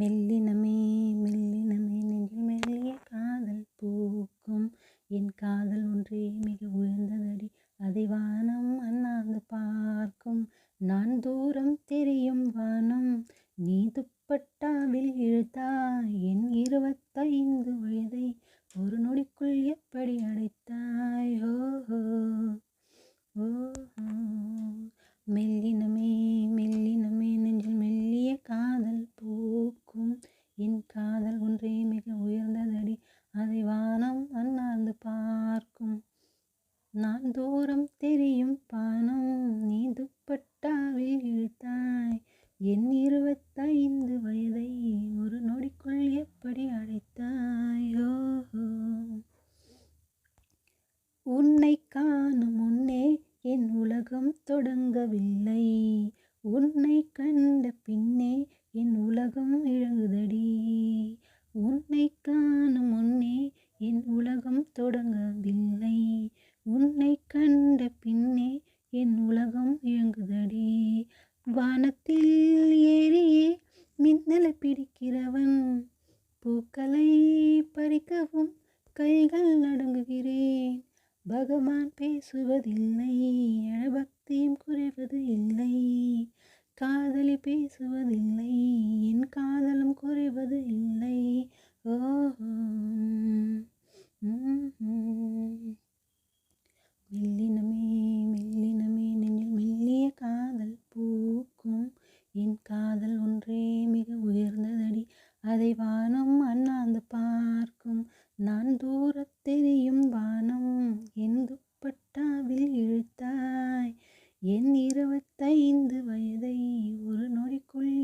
மெல்லினமே மெல்லினமே நெஞ்சில் மெல்லிய காதல் பூக்கும். என் காதல் ஒன்றே மிக உயர்ந்ததடி அதை வானம் அண்ணாந்து பார்க்கும். நான் தூரம் தெரியும் வானம் நீ என் காதல் ஒன்றே மிக உயர்ந்ததடி அதை வானம் அண்ணாந்து பார்க்கும். நான் தூரம் தெரியும் பானம் நீ துப்பட்டாவில் இழுத்தாய் என் இருபத்தைந்து வயதை ஒரு நொடிக்குள் எப்படி அழைத்தாயோ உன்னை காணும் முன்னே என் உலகம் தொடங்கவில்லை. உன்னை கண்ட பின்னே என் உலகம் இழங்க உன்னை காணும் முன்னே என் உலகம் தொடங்கவில்லை உன்னை கண்ட பின்னே என் உலகம் இயங்குதடி. வானத்தில் ஏறியே மின்னலை பிடிக்கிறவன். பூக்களை பறிக்கவும் கைகள் நடுங்குகிறேன். பகவான் பேசுவதில்லை பக்தியும் குறைவது இல்லை. காதலி பேசுவதில்லை என் காதலும் குறைவது இல்லை ஓஹோ மெல்லினமே மெல்லினமே நெஞ்சில் மெல்லிய காதல் பூக்கும் என் காதல் ஒன்றே மிக உயர்ந்ததடி. அதை வானம் அண்ணாந்து பார்க்கும். நான் தூரத் தெரியும் வானம். என் துப்பட்டாவில் இழுத்தாய். என் இருபத்தைந்து வயதை ஒரு நொடிக்குள்